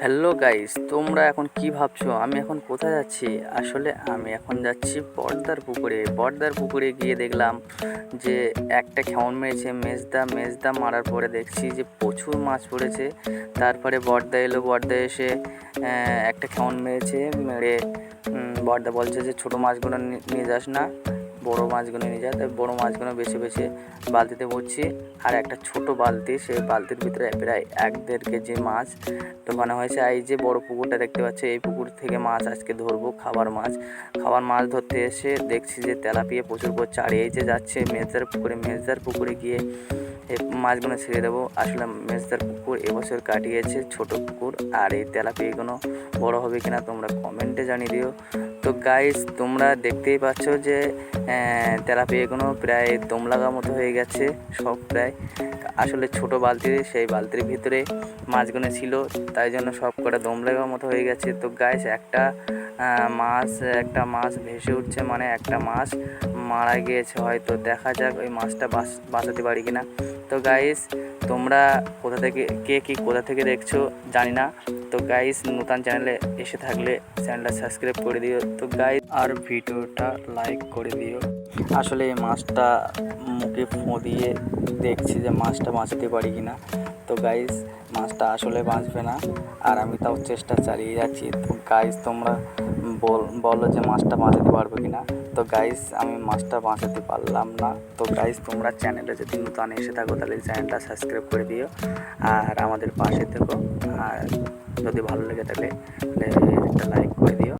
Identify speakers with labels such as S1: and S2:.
S1: Hello guys তোমরা এখন কি ভাবছ? আমি এখন কোথায় যাচ্ছি? আসলে আমি এখন যাচ্ছি বর্দার পুকুরে। বর্দার পুকুরে গিয়ে দেখলাম যে একটা খেমন মেরেছে। মেজদা মেজদা মারার পরে দেখছি যে প্রচুর মাছ পড়েছে। তারপরে বর্দা এলো। বর্দা এসে একটা খেমন মেরেছে। মেরে বর্দা বলছে যে ছোটো মাছগুলো নিয়ে যাস না। বড় মাছগুলো নিয়ে যায়, তাই বড় মাছগুলো বেছে বেছে বালতিতে ভরছি। আর একটা ছোট বালতি, সেই বালতির ভিতরে প্রায় এক দেড় কেজি মাছ। ঢোকানো হয়েছে এই যে বড় পুকুরটা দেখতে পাচ্ছি, এই পুকুর থেকে মাছ আজকে ধরবো, খাবার মাছ। খাবার মাছ ধরতে এসে দেখছি যে তেলাপিয়া প্রচুর পড়ছে আর এই যে যাচ্ছে, মেজদার পুকুরে মেজদার পুকুরে গিয়ে মাছগুলো ছেড়ে দেবো। আসলে মেজদার পুকুর এবছর কাটিয়েছে ছোট পুকুর, আর এই তেলাপিয়াগুলো বড় হবে কিনা তোমরা কমেন্টে জানিয়ে দিও। তো গাইস তোমরা দেখতেই পাচ্ছ যে তেলাপিয়াগুলো প্রায় দম লাগা মতো হয়ে গেছে, সব প্রায়। আসলে ছোট বালতি, সেই বালতির ভিতরে মাছগুলো ছিল, তাই জন্য সব কটা দম লাগার মতো হয়ে গেছে। তো গাইস একটা মাছ একটা মাছ ভেসে উঠছে মানে একটা মাছ মারা গিয়েছে হয়তো। দেখা যাক ওই মাছটা বাঁচ, বাঁচাতে পারি কিনা। তো গাইস তোমরা কোথা থেকে, কে কি কোথা থেকে দেখছ জানি না। তো গাইস নতুন চ্যানেলে এসে থাকলে চ্যানেলটা সাবস্ক্রাইব করে দিও। তো গাইস আর ভিডিওটা লাইক করে দিও। আসলে এই মাছটা মুখে ফোঁ দিয়ে দেখছি যে মাছটা বাঁচতে পারি কি না তো গাইস মাছটা আসলে বাঁচবে না। আর আমি তাও চেষ্টা চালিয়ে যাচ্ছি। তো গাইস তোমরা বল, বলো যে মাছটা বাঁচাতে পারবে কি না তো গাইস আমি মাছটা বাঁচাতে পারলাম না। তো গাইজ তোমরা চ্যানেলে যদি নতুন এসে থাকো, তাহলে চ্যানেলটা সাবস্ক্রাইব করে দিও। আর আমাদের পাশে থেকো। আর যদি ভালো লেগে তাহলে একটা লাইক করে দিও।